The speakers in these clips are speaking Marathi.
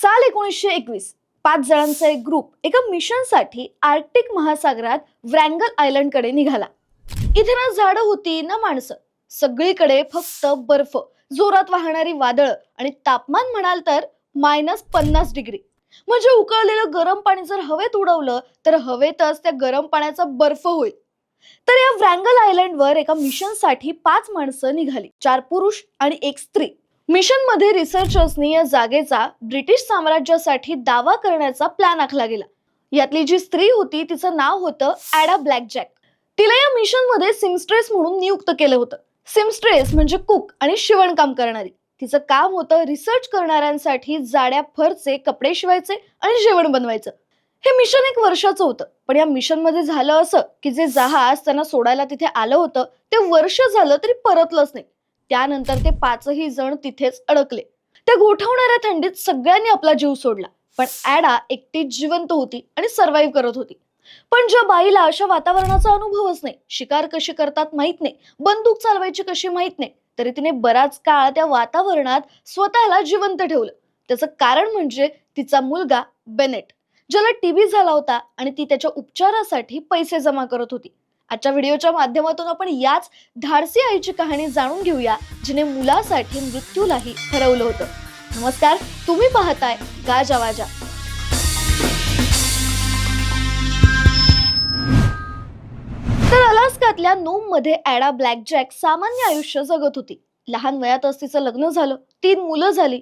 साल एकोणीसशे एकवीस पाच जणांचा एक ग्रुप एका मिशनसाठी आर्क्टिक महासागरात व्रँगल आयलंडकडे निघाला. इथे ना झाडं होती ना माणसं. सगळीकडे फक्त बर्फ जोरात वाहणारी वादळ आणि तापमान म्हणाल तर मायनस पन्नास डिग्री म्हणजे उकळलेलं गरम पाणी जर हवेत उडवलं तर हवेतच त्या गरम पाण्याचा बर्फ होईल. तर या व्रँगल आयलंडवर एका मिशनसाठी पाच माणसं निघाली. चार पुरुष आणि एक स्त्री. मिशनमध्ये रिसर्चर्सनी या जागेचा ब्रिटिश साम्राज्यासाठी दावा करण्याचा प्लॅन आखला गेला. यातली जी स्त्री होती तिचं नाव होतं ऍडा ब्लॅकजॅक. तिला या मिशनमध्ये सिमस्ट्रेस म्हणून नियुक्त केलं होतं. सिमस्ट्रेस म्हणजे कुक आणि शिवणकाम करणारी. तिचं काम होतं रिसर्च करणाऱ्यांसाठी जाड्या फरचे कपडे शिवायचे आणि जेवण बनवायचं. हे मिशन एक वर्षाचं होतं पण या मिशनमध्ये झालं असं की जे जहाज त्यांना सोडायला तिथे आलं होतं ते वर्ष झालं तरी परतलंच नाही. त्यानंतर ते पाचही जण तिथेच अडकले. त्या गोठवणाऱ्या थंडीत सगळ्यांनी आपला जीव सोडला. पण ॲडा एकटीच जिवंत होती आणि सर्व्हाइव्ह करत होती. पण ज्या बाईला अशा वातावरणाचा अनुभवच नाही शिकार कशी करतात माहीत नाही बंदूक चालवायची कशी माहीत नाही तरी तिने बराच काळ त्या वातावरणात स्वतःला जिवंत ठेवलं. त्याचं कारण म्हणजे तिचा मुलगा बेनेट ज्याला टीबी झाला होता आणि ती त्याच्या उपचारासाठी पैसे जमा करत होती. आजच्या व्हिडिओच्या माध्यमातून आपण याच धाडसी आईची कहाणी जाणून घेऊया जिने मुलासाठी मृत्यूलाही ठरवलं होतं. नमस्कार तुम्ही पाहताय गाजा वाजा. तर अलास्कातल्या नोममध्ये ऍडा ब्लॅक जॅक सामान्य आयुष्य जगत होती. लहान वयातच तिचं लग्न झालं तीन मुलं झाली.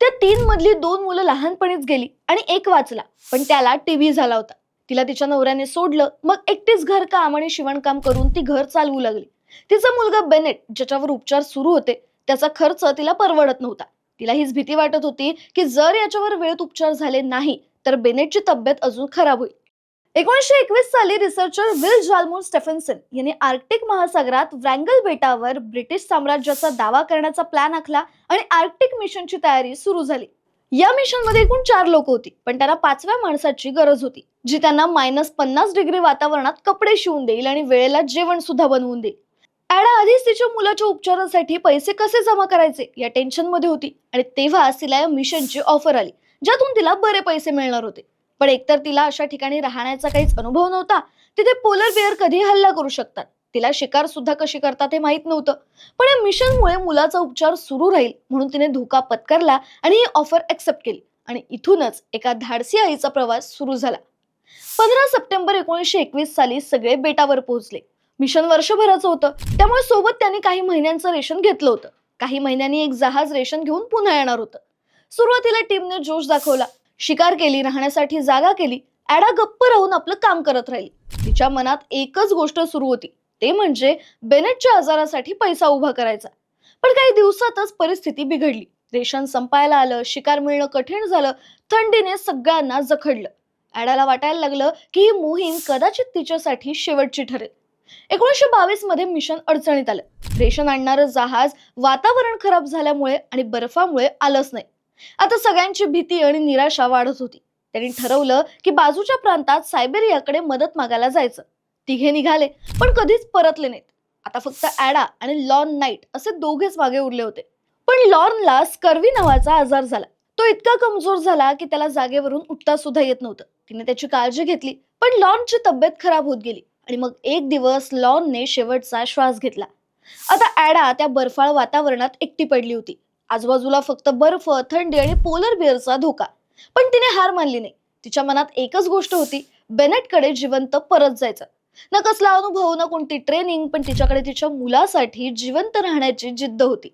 त्या तीन मधली दोन मुलं लहानपणीच गेली आणि एक वाचला पण त्याला टीव्ही झाला होता. तिला तिच्या नवऱ्याने सोडलं. मग एकटीच घर काम आणि शिवणकाम करून ती घर चालवू लागली. तिचा मुलगा बेनेट ज्याच्यावर उपचार सुरू होते त्याचा खर्च तिला परवडत नव्हता. तिला हीच भीती वाटत होती की जर याच्यावर वेळेत उपचार झाले नाही तर बेनेटची तब्येत अजून खराब होईल. एकोणीसशे एकवीस साली रिसर्चर विल जाल्मोन स्टेफन्सन यांनी आर्क्टिक महासागरात व्रँगल बेटावर ब्रिटिश साम्राज्याचा दावा करण्याचा प्लॅन आखला आणि आर्क्टिक मिशनची तयारी सुरू झाली. या मिशनमध्ये एकूण चार लोक होती पण त्यांना पाचव्या माणसाची गरज होती जी त्यांना मायनस पन्नास डिग्री वातावरणात कपडे शिवून देईल आणि वेळेला जेवण सुद्धा बनवून देईल. ऍडा आधीच तिच्या मुलाच्या उपचारासाठी पैसे कसे जमा करायचे या टेन्शनमध्ये होती आणि तेव्हा तिला या मिशनची ऑफर आली ज्यातून तिला बरे पैसे मिळणार होते. पण एकतर तिला अशा ठिकाणी राहण्याचा काहीच अनुभव नव्हता तिथे पोलर बिअर कधी हल्ला करू शकतात. तिला शिकार सुद्धा कशी करतात हे माहीत नव्हतं. पण या मिशनमुळे मुलाचा उपचार सुरू राहील म्हणून तिने धोका पत्करला आणि ही ऑफर ऍक्सेप्ट केली. आणि इथूनच एका धाडसी आईचा प्रवास सुरू झाला. पंधरा सप्टेंबर एकोणीसशे एकवीस साली सगळे बेटावर पोहोचले. मिशन वर्षभराचं होतं. त्यामुळे सोबत त्यांनी काही महिन्यांचं रेशन घेतलं होतं. काही महिन्यांनी एक जहाज रेशन घेऊन पुन्हा येणार होतं. सुरुवातीला टीमने जोश दाखवला. शिकार केली राहण्यासाठी जागा केली. ऍडा गप्प राहून आपलं काम करत राहिली. तिच्या मनात एकच गोष्ट सुरू होती. ते म्हणजे बेनेटच्या आजारासाठी पैसा उभा करायचा. पण काही दिवसातच परिस्थिती बिघडली. रेशन संपायला आलं शिकार मिळणं कठीण झालं थंडीने सगळ्यांना जखडलं. ॲडाला वाटायला लागलं की ही मोहीम कदाचित तिच्यासाठी शेवटची ठरेल. एकोणीसशे बावीसमध्ये मिशन अडचणीत आलं. रेशन आणणारं जहाज वातावरण खराब झाल्यामुळे आणि बर्फामुळे आलंच नाही. आता सगळ्यांची भीती आणि निराशा वाढत होती. त्यांनी ठरवलं की बाजूच्या प्रांतात सायबेरियाकडे मदत मागायला जायचं. तिघे निघाले पण कधीच परतले नाहीत. आता फक्त ॲडा आणि लॉन नाईट असे दोघेच मागे उरले होते. पण लॉनला स्कर्वी नावाचा आजार झाला. तो इतका कमजोर झाला की त्याला जागेवरून उठता सुद्धा येत नव्हतं. तिने त्याची काळजी घेतली पण लॉनची तब्येत खराब होत गेली आणि मग एक दिवस लॉनने शेवटचा श्वास घेतला. आता ऍडा त्या बर्फाळ वातावरणात एकटी पडली होती. आजूबाजूला फक्त बर्फ थंडी आणि पोलर बिअरचा धोका. पण तिने हार मानली नाही. तिच्या मनात एकच गोष्ट होती बेनेटकडे जिवंत परत जायचं. न कसला अनुभव ना कोणती ट्रेनिंग पण तिच्याकडे तिच्या मुलासाठी जिवंत राहण्याची जिद्द होती.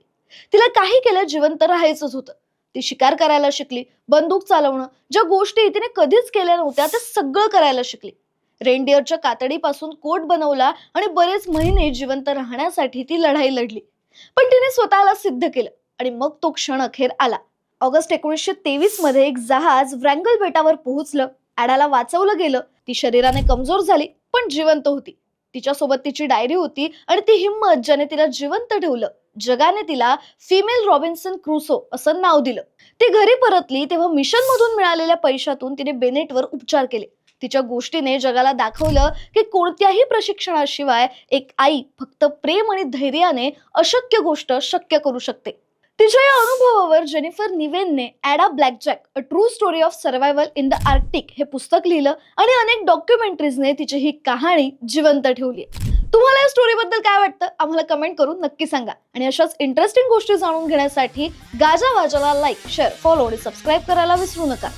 तिला काही केलं जिवंत राहायचंच होतं. ती शिकार करायला शिकली बंदूक चालवणं ज्या गोष्टी तिने कधीच केल्या नव्हत्या ते सगळं करायला शिकली. रेंडियरच्या कातडीपासून कोट बनवला आणि बरेच महिने जिवंत राहण्यासाठी ती लढाई लढली. पण तिने स्वतःला सिद्ध केलं आणि मग तो क्षण अखेर आला. ऑगस्ट एकोणीसशे तेवीसमध्ये एक जहाज व्रँगल बेटावर पोहोचलं. अॅडाला वाचवलं गेलं. ती शरीराने कमजोर झाली. पण जिवंत होती. तिच्यासोबत तिची डायरी होती आणि ती हिंमत ज्याने तिला जिवंत ठेवलं. जगाने तिला फिमेल रॉबिन्सन क्रुसो असं नाव दिलं. ती घरी परतली तेव्हा मिशन मधून मिळालेल्या पैशातून तिने बेनेटवर उपचार केले. तिच्या गोष्टीने जगाला दाखवलं की कोणत्याही प्रशिक्षणाशिवाय एक आई फक्त प्रेम आणि धैर्याने अशक्य गोष्ट शक्य करू शकते. तिच्या या अनुभवावर Jennifer निवेनने Ada Blackjack a true story of survival in the Arctic हे पुस्तक लिहिलं आणि अनेक डॉक्युमेंटरीजने तिची ही कहाणी जिवंत ठेवली तुम्हाला या स्टोरीबद्दल काय वाटतं? आम्हाला कमेंट करून नक्की सांगा. आणि अशाच इंटरेस्टिंग गोष्टी जाणून घेण्यासाठी गाजा वाजाला लाईक शेअर फॉलो आणि सबस्क्राईब करायला विसरू नका.